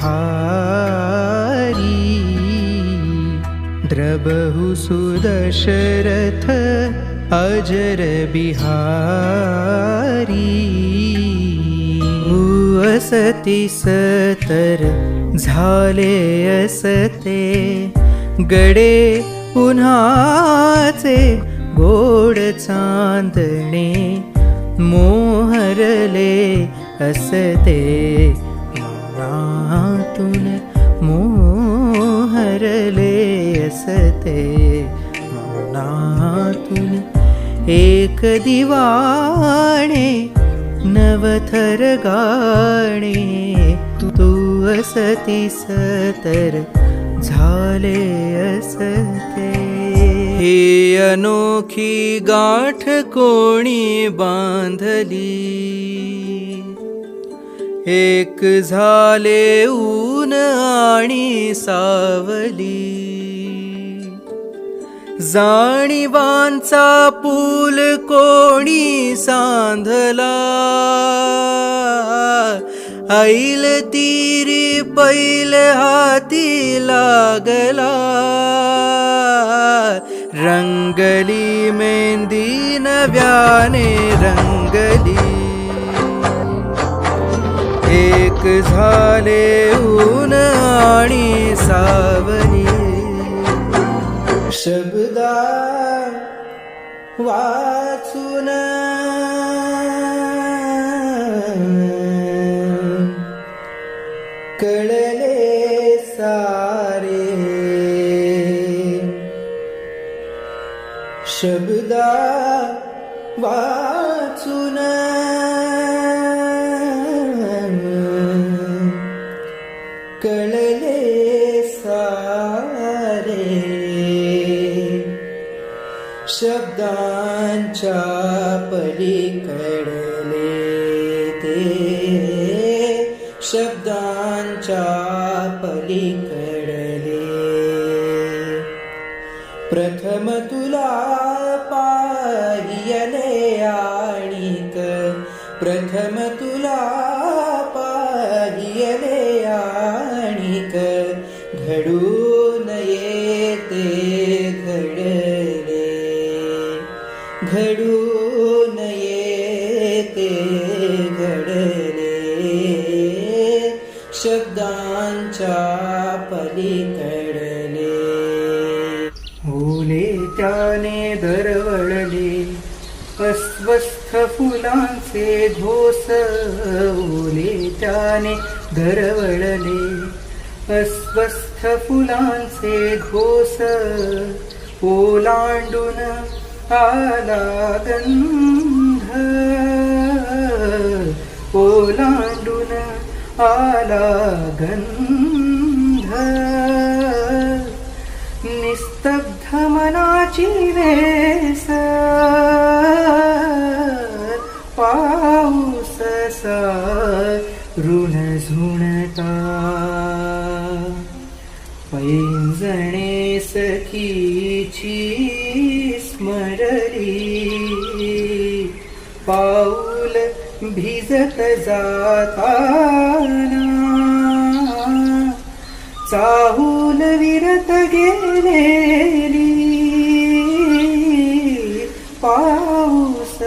हारी द्रबहु सुदशरथ अजर बिहारी। असती सतर झाले असते। गडे उन्हाचे गोड चांदणे मोहरले असते। असते मनातून एक दिवाणे नवथर गाणे. तू असती सतर झाले असते. हे अनोखी गाठ कोणी बांधली? एक झाले ऊन आणि सावली. जाणीवांचा पूल कोणी सांधला? ऐल तीरी पैल हाती लागला. रंगली मेंदी नव्याने रंगली. एक झाले ऊन आणि सावली. शब्दा वाचून कळले सारे। शब्दा वाचून शब्दांच्या पलीकडले ते. शब्दांच्या पलीकडले. प्रथम तुला पाहियले आणिक. प्रथम शब्दांच्या पलीकडले. ओले त्याने दरवळले अस्वस्थ फुलांचे घोस ओले त्याने दरवळले अस्वस्थ फुलांचे घोस ओलांडून आला गंध ओलांडून आला गंध निस्तब्ध मनाची वेस पाऊस ऋण झुणता. पैंजणे सखीची भिजत जाताना। चाहूल विरत गेलेली पाऊस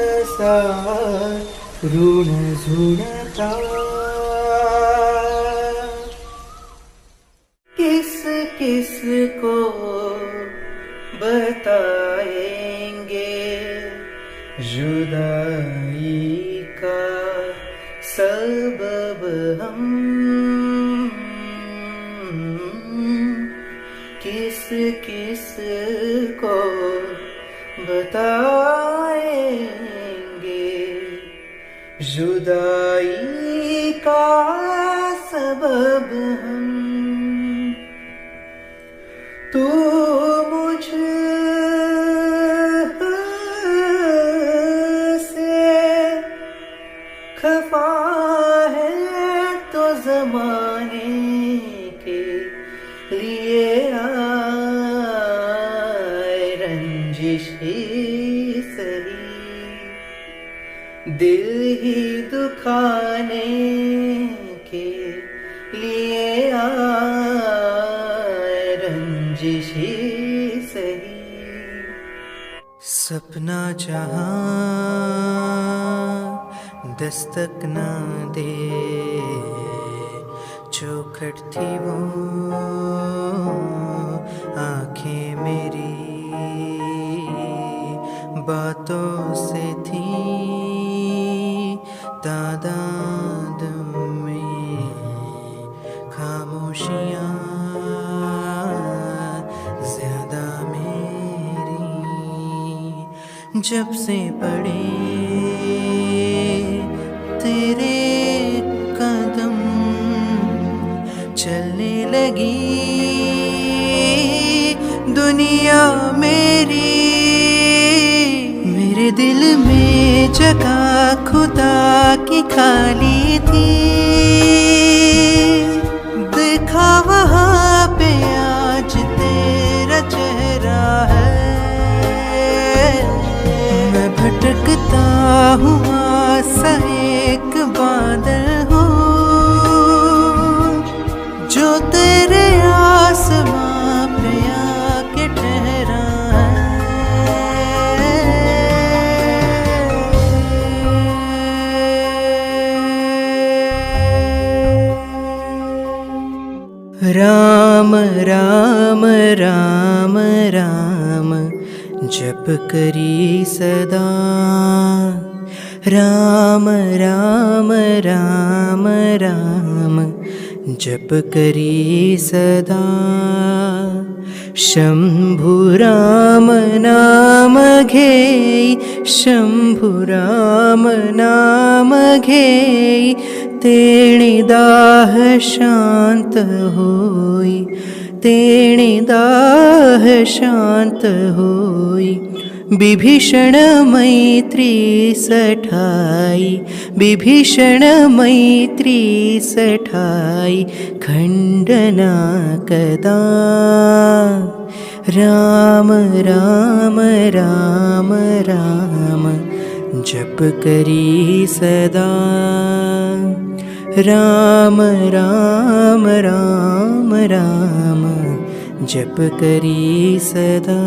ऋण झुणता। किस किस को बताएँगे? जुदाई बताएँगे। जुदाई का सबब हम देश ही सही। दिल ही दुखाने के लिए आए, रंजिश ही सही। सपना जहाँ दस्तक ना दे, चौखट थी वो, आँखें मेरी बातों से थी, तादाद में खामोशियाँ ज़्यादा मेरी। जब से पड़े तेरे कदम चलने लगी, दुनिया मेरे दिल में जगह खुदा की खाली थी। देखा वहाँ पे आज तेरा चेहरा है। मैं भटकता हुआ राम राम जप करी सदा। राम राम राम राम जप करी सदा। शंभु राम नाम घेई शंभु राम नाम घेई तेणे दाह होई। तेणे दाह शांत होई। बिभीषण मैत्री सठाई। बिभीषण मैत्री सठाई। खंडना कदा। राम राम राम राम। जप करी सदा राम राम राम राम जप करी सदा।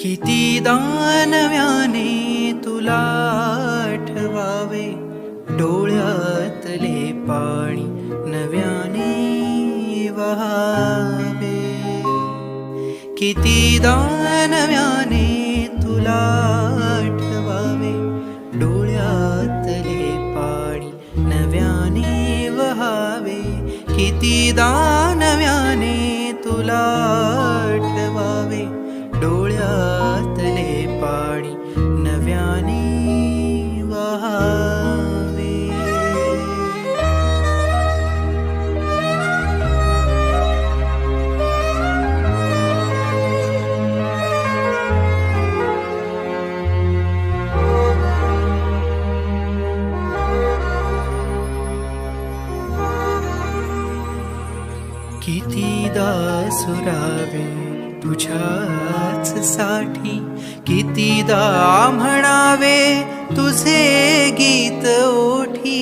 किती दानव्याने तुला आठवावे डोळ्यातले पाणी नव्याने वहावे। किती दानव्याने तुला தீதான் सुरावे तुझ्याच साठी. कितीदा म्हणावे तुझे गीत ओठी.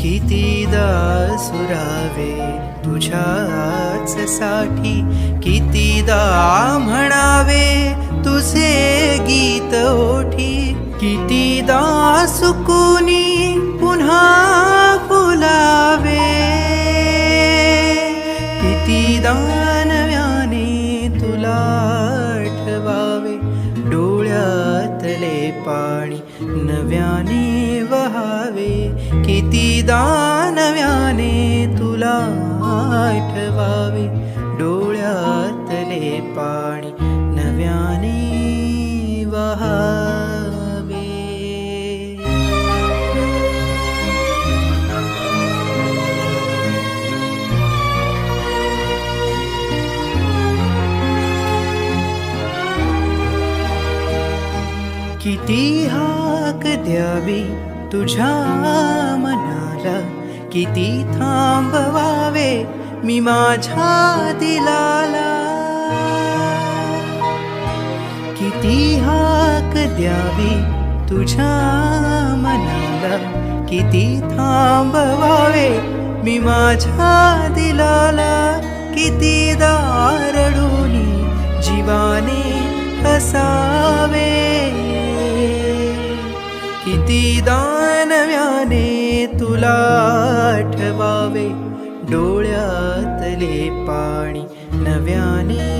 कितीदा सुरावे तुझ्याच साठी. कितीदा म्हणावे तुझे गीत ओठी. कितीदा सुकुनी पाणी नव्याने किती हाक द्यावी तुझ्या मनाला किती थांबवावे मी माझ्या दिलाला ती हाक द्यावी तुझ्या मनाला. किती थांबवावे मी माझ्या दिलाला. किती दारडूनी जीवाने हसावे. किती नव्याने तुला आठवावे. डोळ्यातले पाणी नव्याने